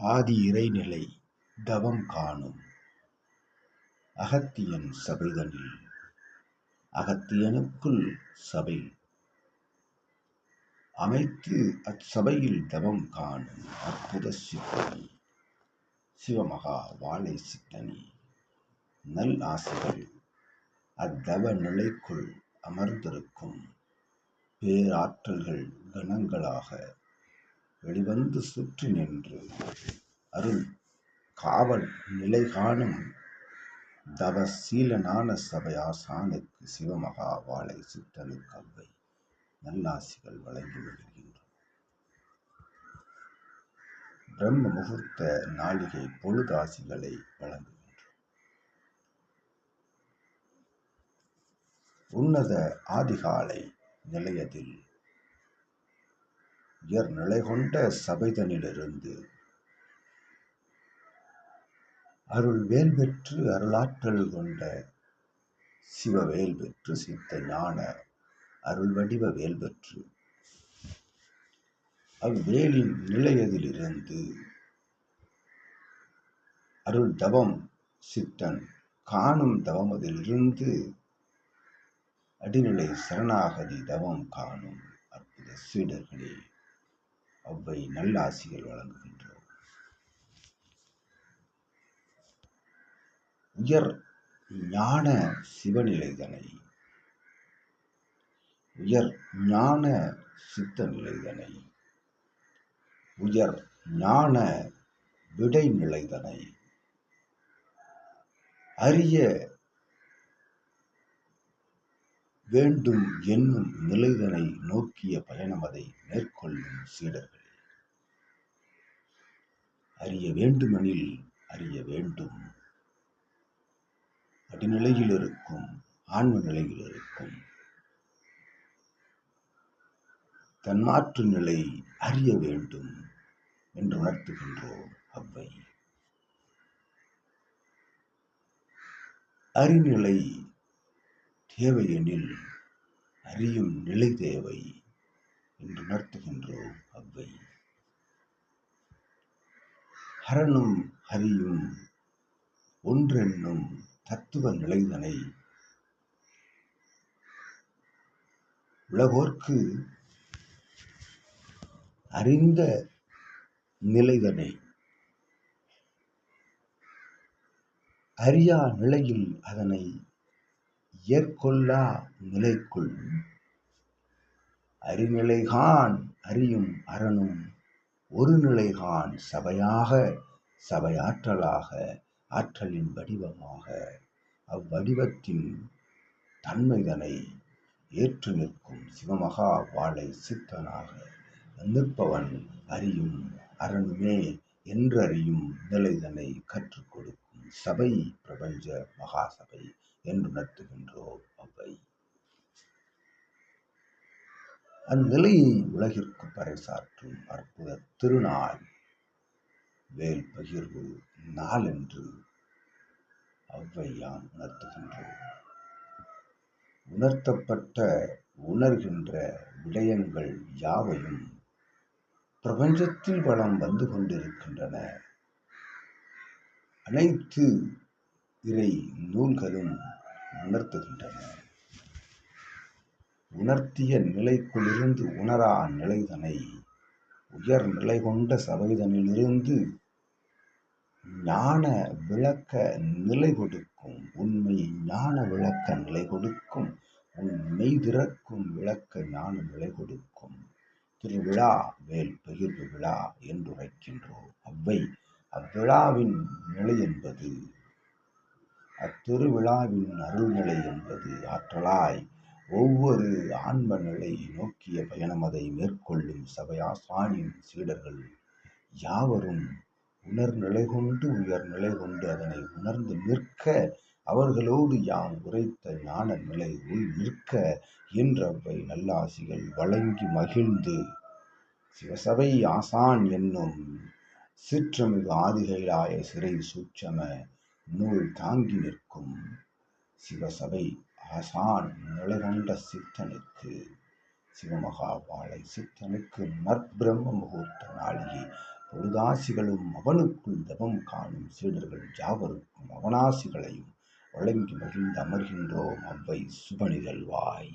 ஆதி இறைநிலை தவம் காணும். அகத்தியன் சபைதனில் அகத்தியனுக்குள் சபை. அமைத்து அச்சபையில் தவம் காணும் அற்புத சித்தனி சிவமகா வாழை சித்தனி. நல் ஆசைகள் அத்தவ நிலைக்குள் அமர்ந்திருக்கும். பேராற்றல்கள் கணங்களாக வெளிவந்து சுற்றி நின்று அருள் காவல் நிலை காணும் தவசீலனான சபையாசானுக்கு சிவமகா வாழை சித்தனுக்கு அவ்வை நல்லாசிகள் வழங்கி வருகின்றன பிரம்ம முகூர்த்த நாளிகை பொழுதாசிகளை வழங்குகின்றோம். உன்னத ஆதிகாலை நிலையத்தில் உயர் நிலை கொண்ட சபைதனிலிருந்து அருள் வேல் பெற்று அருளாற்றல் கொண்ட சிவவேல் பெற்று சித்த ஞான அருள் வடிவ வேல் பெற்று அவ்வேலின் நிலையதிலிருந்து அருள் தவம் சித்தன் காணும் தவமதிலிருந்து அடிநிலை சரணாகதி தவம் காணும் அற்புத சீடர்களே. அவ்வை நல்ல ஆசிகள் வழங்குகின்றது உயர் ஞான சிவநிலைதனை உயர் ஞான சித்த நிலைதனை உயர் ஞான விடை நிலைதனை அறிய வேண்டும் என்னும் நிலைதனை நோக்கிய பயணம் அதை மேற்கொள்ளும் சீடர்கள். அறிய வேண்டுமெனில் அறிய வேண்டும். அடிநிலையில் இருக்கும் ஆன்ம நிலையில் இருக்கும் தன்மாற்று நிலை அறிய வேண்டும் என்று உணர்த்துகின்றோம் அவ்வை. அறிநிலை தேவையெனில் அறியும் நிலை தேவை என்று உணர்த்துகின்றோம் அவ்வை. ஹரனும் ஹரியும் ஒன்றென்னும் தத்துவ நிலைதனை. உலகோர்க்கு அறிந்த நிலைதனை. அறியா நிலையில் அதனை ஏற்கொள்ளா நிலைக்குள். அறிநிலைகான் அறியும் அரணும் ஒரு நிலைகான் சபையாக சபையாற்றலாக ஆற்றலின் வடிவமாக அவ்வடிவத்தின் தன்மைதனை ஏற்று நிற்கும் சிவமகா வாழை சித்தனாக நிற்பவன் அறியும் அரணுமே என்றறியும் நிலைதனை கற்றுக் கொடுக்கும் சபை பிரபஞ்ச மகாசபை என்று உணர்த்துகின்றோம் அவை அந்நிலையை உலகிற்கு பறைசாற்றும் அற்புத திருநாள். வேல் பகிர்வு நாள் என்று அவ்வையான் உணர்த்துகின்றோம் உணர்த்தப்பட்ட உணர்கின்ற விடயங்கள் யாவையும் பிரபஞ்சத்தில் வளம் வந்து கொண்டிருக்கின்றன. அனைத்து இறை நூல்களும் உணர்த்துகின்றன. உணர்த்திய நிலைக்குள்ளிருந்து உணரா நிலைதனை உயர் நிலை கொண்ட சபைதனிலிருந்து ஞான விளக்க நிலை கொடுக்கும் உண்மை ஞான விளக்க நிலை கொடுக்கும் உண்மை திறக்கும் விளக்க ஞான நிலை கொடுக்கும் திருவிழா வேல் பகிர்வு விழா என்று உரைக்கின்றோம் அவ்வை அவ்விழாவின் நிலை என்பது அத்திருவிழாவின் அருள்நிலை என்பது ஆற்றலாய் ஒவ்வொரு ஆன்ம நிலை நோக்கிய பயணம் அதை மேற்கொள்ளும் சபையாசானின் சீடர்கள் யாவரும் உணர்நிலை கொண்டு உயர் நிலை கொண்டு அதனை உணர்ந்து நிற்க அவர்களோடு யாம் உரைத்த ஞான நிலை உள் நிற்க என்றவை நல்லாசிகள் வழங்கி மகிழ்ந்து சிவசபை ஆசான் என்னும் சிற்றமிகு ஆதிகைலாய சிறை சூட்சம நூல் தாங்கி நிற்கும். சிவசபை ஆசான் நிலைகொண்ட சித்தனுக்கு சிவமகாபாலை சித்தனுக்கு நற்பிரம்ம முகூர்த்த நாளிகை பொழுதாசிகளும் அவனுக்குள் தவம் காணும் சீடர்கள் யாவருக்கும் அவனாசிகளையும் வழங்கி மகிழ்ந்து அமர்கின்றோம் அவ்வை சுபநிகழ்வாய்